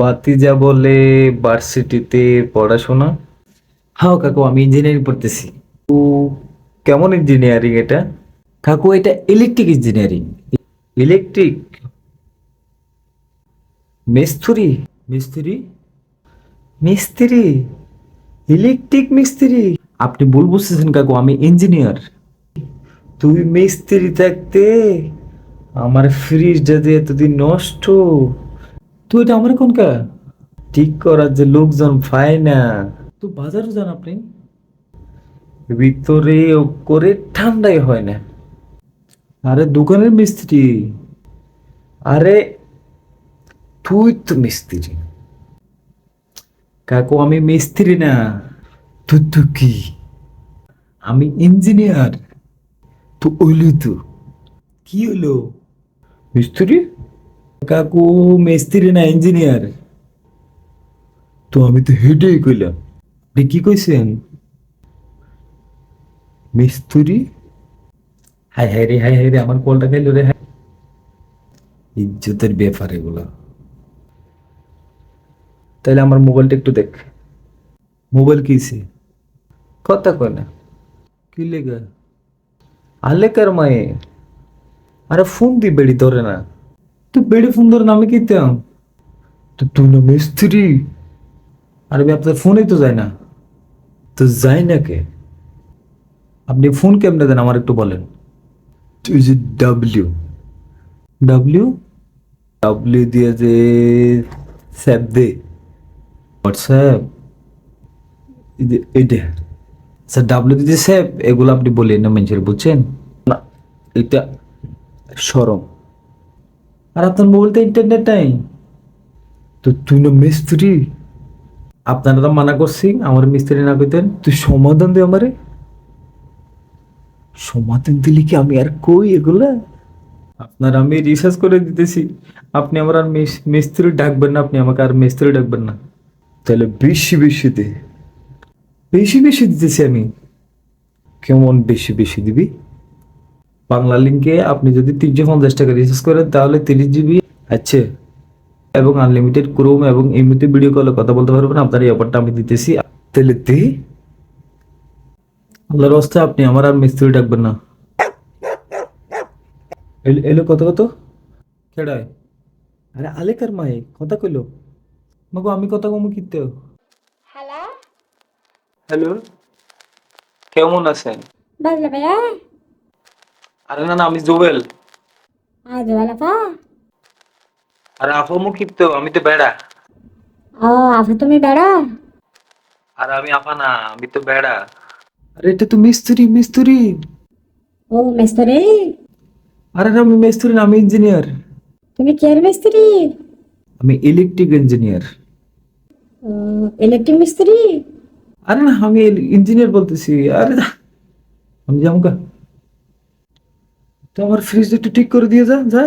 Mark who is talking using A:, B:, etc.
A: বাতিজা বলে ভার্সিটিতে পড়াশোনা? হ্যাঁ কাকু আমি ইঞ্জিনিয়ারিং পড়তেছি। তো কেমন ইঞ্জিনিয়ারিং এটা? কাকু এটা ইলেকট্রিক ইঞ্জিনিয়ারিং ইলেকট্রিক মিস্ত্রি? মিস্ত্রি? মিস্ত্রি? ইলেকট্রিক মিস্ত্রি? আপনি ভুল বুঝতেছেন কাকু আমি ইঞ্জিনিয়ার তুই মিস্ত্রি থাকতে আমার ফ্রিজটা যে এতদিন নষ্ট। তুই এটা আমার কোনকা ঠিক করার যে লোকজন পায় না। তো বাজারও যান আপনি? ভিতরে করে ঠান্ডাই হয় না। আরে দোকানের মিস্ত্রি। আরে তুই তো মিস্ত্রি। কাকু আমি মিস্ত্রি না। তুই তো কি? আমি ইঞ্জিনিয়ার। তো ওইলি তো। কি হলো মিস্ত্রি? কাকু মিস্ত্রি না ইঞ্জিনিয়ার তো আমি তো হেডেই কইলাম। আপনি কি কইছেন? মিস্ত্রি? হাই হাই রে হাই হাই রে আমার কলটা খাইলো রে হাই ইজ্জতের ব্যাপার এগুলো। তাহলে আমার মোবাইলটা একটু দেখ। মোবাইল কিছে কথা কয় না। কি লেগা? আলেকার মায়ে। আরে ফোন দি বেড়ি ধরে না। তুই বেড়ি ফোন ধরে না আমি কিতাম তো তুই না মিস্ত্রি। আরে ভাই আপনার ফোনেই তো যায় না। তো যায় না কে? আপনি ফোন কেমনে দেন আমার একটু বলেন। তুই যে ডাব্লিউ ডাব্লিউ ডাব্লিউ দিয়ে যে স্যাপ দে। হোয়াটসঅ্যাপ? এইটা। স্যার ডাব্লিউ দিয়ে স্যাপ এগুলো আপনি বলেন না মানুষের বুঝছেন? না এটা সরম। আর আপনার মোবাইলতে ইন্টারনেট নাই? তো তুই না মিস্ত্রি। আপনারা তো মানা করছি আমার মিস্ত্রি না কইতেন। তুই সমাধান দে আমারে। সমাধান দিলে কি আমি আর কই এগুলা? আপনার আমি রিসার্চ করে দিতেছি। আপনি আমার আর মিস্ত্রি ডাকবেন না আপনি আমাকে আর মিস্ত্রি ডাকবেন না। তাহলে বেশি বেশি দে। বেশি বেশি দিতেছি আমি। কেমন বেশি বেশি দিবি? বাংলা লিঙ্কে আপনি যদি তিনশো পঞ্চাশ টাকা রিচার্জ করেন তাহলে তিরিশ জিবি আছে। এবং আনলিমিটেড ক্রোম এবং এমনিতে ভিডিও কলে কথা বলতে পারবেন আপনার এই অফারটা আমি দিতেছি। তাহলে দে। আল্লাহর অবস্থা আপনি আমার আর মিস্ত্রি ডাকবেন না। এলো কত কত? কেডায়? আরে আলেকার মায়ে কথা কইলো। মাগো আমি কথা কমু কিতে
B: হ্যালো?
A: হ্যালো? কেমন আছেন?
B: বাজলে ভাইয়া।
A: আরে না না আমি জুবেল।
B: আজ ভালাপা
A: আরে আফমু কিপ্তে আমি তো বেড়া।
B: ও আফা তুমি বেড়া?
A: আর আমি আপা না আমি তো বেড়া। আরে এটা তো মিস্ত্রি মিস্ত্রি।
B: ও মিস্ত্রি?
A: আরে না, আমি মিস্ত্রি না আমি ইঞ্জিনিয়ার।
B: তুমি কে মিস্ত্রি?
A: আমি ইলেকট্রিক ইঞ্জিনিয়ার।
B: ইলেকট্রিক মিস্ত্রি?
A: আরে না আমি ইঞ্জিনিয়ার বলতেছি। আরে না, আমি যাব কা? তো আমার ফ্রিজ একটু ঠিক করে দিয়ে যা যা।